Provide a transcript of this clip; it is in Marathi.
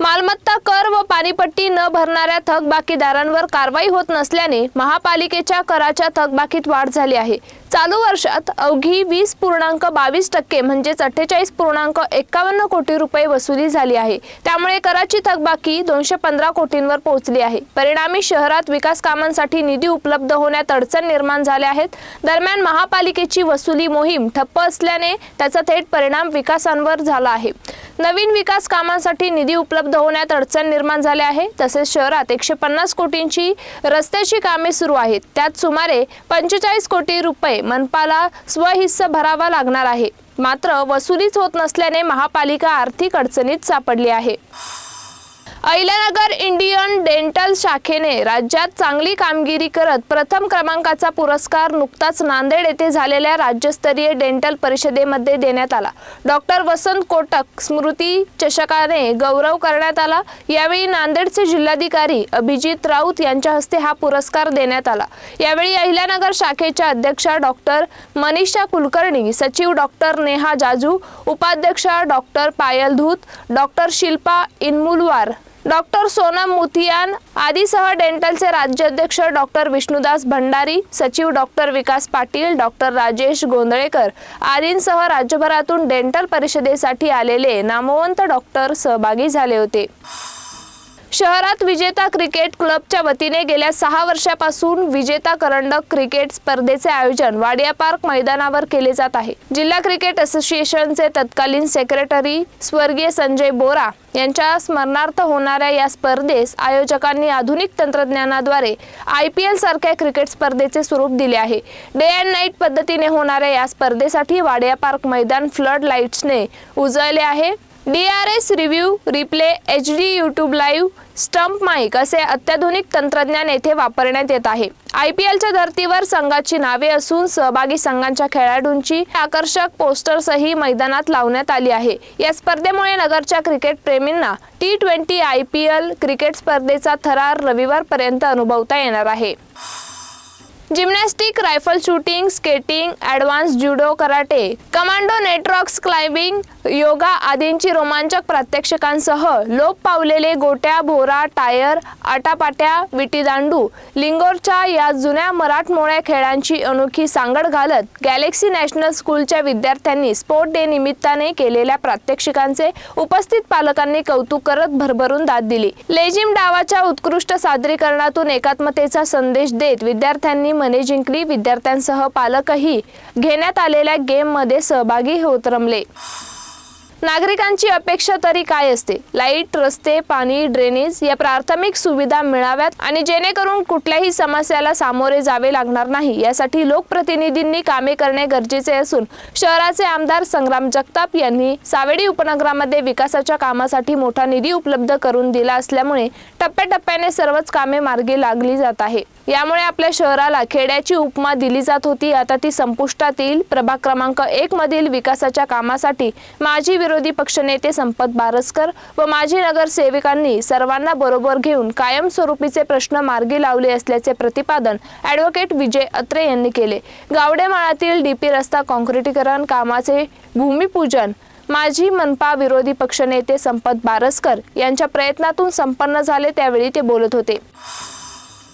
मालमत्ता कर व पाणीपट्टी न भरणाऱ्या थकबाकीदारांवर कारवाई होत नसल्याने महापालिकेच्या कराच्या थकबाकीत वाढ झाली आहे. चालू वर्षात अवघी वीस पूर्णांक बावीस टक्के म्हणजेच अठ्ठेचाळीस पूर्णांक एक्कावन्न कोटी रुपये वसुली झाली आहे. त्यामुळे कराची थकबाकी दोनशे पंधरा कोटींवर पोहोचली आहे. परिणामी शहरात विकास कामांसाठी निधी उपलब्ध होण्यात अडचण निर्माण झाल्या आहेत. दरम्यान महापालिकेची वसुली मोहीम ठप्प असल्याने त्याचा थेट परिणाम विकासांवर झाला आहे. नवीन विकास कामांसाठी निधी उपलब्ध होण्यात अडचण निर्माण झाली आहे. तसेच शहरात एकशे पन्नास कोटींची रस्त्याची कामे सुरू आहेत. त्यात सुमारे पंचेचाळीस कोटी रुपये मनपाला स्वहिस्सा भरावा लागणार आहे. मात्र वसुलीच होत नसल्याने महापालिका आर्थिक अडचणीत सापडली आहे. अहिल्यानगर इंडियन डेंटल शाखेने राज्यात चांगली कामगिरी करत प्रथम क्रमांकाचा पुरस्कार नुकताच नांदेड येथे झालेल्या राज्यस्तरीय डेंटल परिषदेमध्ये देण्यात आला. डॉक्टर वसंत कोटक स्मृती चषकाने गौरव करण्यात आला. यावेळी नांदेडचे जिल्हाधिकारी अभिजित राऊत यांच्या हस्ते हा पुरस्कार देण्यात आला. यावेळी अहिल्यानगर शाखेच्या अध्यक्षा डॉक्टर मनीषा कुलकर्णी सचिव डॉक्टर नेहा जाजू उपाध्यक्षा doctor Payal Dhoot doctor Shilpa Inamulwar doctor Sonam Muthiyan आदीसह डेंटलचे राज्याध्यक्ष डॉक्टर विष्णुदास भंडारी सचिव डॉक्टर विकास पाटील डॉक्टर राजेश गोंधळेकर आदींसह राज्यभरातून डेंटल परिषदेसाठी आलेले नामवंत डॉक्टर सहभागी झाले होते. शहरात विजेता क्रिकेट क्लबच्या वतीने गेल्या सहा वर्षापासून विजेता करंडक क्रिकेट स्पर्धेचे आयोजन वाडिया पार्क मैदानावर केले जात आहे. जिल्हा क्रिकेट असोसिएशनचे तत्कालीन सेक्रेटरी स्वर्गीय संजय बोरा यांच्या स्मरणार्थ होणाऱ्या या स्पर्धेस आयोजकांनी आधुनिक तंत्रज्ञानाद्वारे आय पी एल सारख्या क्रिकेट स्पर्धेचे स्वरूप दिले आहे. डे अँड नाईट पद्धतीने होणाऱ्या या स्पर्धेसाठी वाडिया पार्क मैदान फ्लड लाईट्सने उजळले आहे. D R S review replay H D YouTube live stump mic असे अत्याधुनिक तंत्रज्ञान येथे वापरण्यात येत आहे. आय पी एलच्या धर्तीवर संघाची नावे असून सहभागी संघांच्या खेळाडूंची आकर्षक पोस्टर्सही मैदानात लावण्यात आली आहे. या स्पर्धेमुळे नगरच्या क्रिकेट प्रेमींना T twenty I P L cricket स्पर्धेचा थरार रविवारपर्यंत अनुभवता येणार आहे. Gymnastic rifle shooting skating advance judo karate commando नेटरॉक्स climbing yoga आदींची रोमांचक प्रात्यक्षिकांसह लोप पावलेले गोट्या भोरा टायर आटापाट्या विटीदांडू लिंगोरच्या या जुन्या मराठमोळ्या खेळांची अनोखी सांगड घालत गॅलेक्सी नॅशनल स्कूलच्या विद्यार्थ्यांनी स्पोर्ट डे निमित्ताने केलेल्या प्रात्यक्षिकांचे उपस्थित पालकांनी कौतुक करत भरभरून दाद दिली. लेजिम डावाच्या उत्कृष्ट सादरीकरणातून एकात्मतेचा संदेश देत विद्यार्थ्यांनी मने जिंकली. विद्यार्थ्यांसह पालकही घेण्यात आलेल्या गेममध्ये सहभागी होत रमले. नागरिकांची अपेक्षा तरी काय असते? लाइट रस्ते पाणी ड्रेनेज या प्राथमिक सुविधा मिळाव्यात आणि जेणेकरून कुठल्याही समस्याला सामोरे जावे लागणार नाही. यासाठी लोकप्रतिनिधींनी कामे करणे गरजेचे असून शहराचे आमदार संग्राम जगताप यांनी सावेडी उपनगरामध्ये विकासाच्या कामासाठी मोठा निधी उपलब्ध करून दिला असल्यामुळे टप्प्याटप्प्याने सर्वच कामे मार्गी लागली जात आहे. यामुळे आपल्या शहराला खेड्याची उपमा दिली जात होती. आता ती संपुष्टात येईल प्रभाग क्रमांक एक मधील विकासाच्या कामासाठी माजी विरोधी पक्षनेते संपत बारसकर व माजी नगरसेविकांनी सर्वांना बरोबर घेऊन कायमस्वरूपीचे प्रश्न मार्गी लावले असल्याचे प्रतिपादन ॲडव्होकेट विजय अत्रे यांनी केले. गावडेमाळातील डीपी रस्ता काँक्रिटीकरण कामाचे भूमिपूजन माजी मनपा विरोधी पक्षनेते संपत बारसकर यांच्या प्रयत्नातून संपन्न झाले त्यावेळी ते बोलत होते.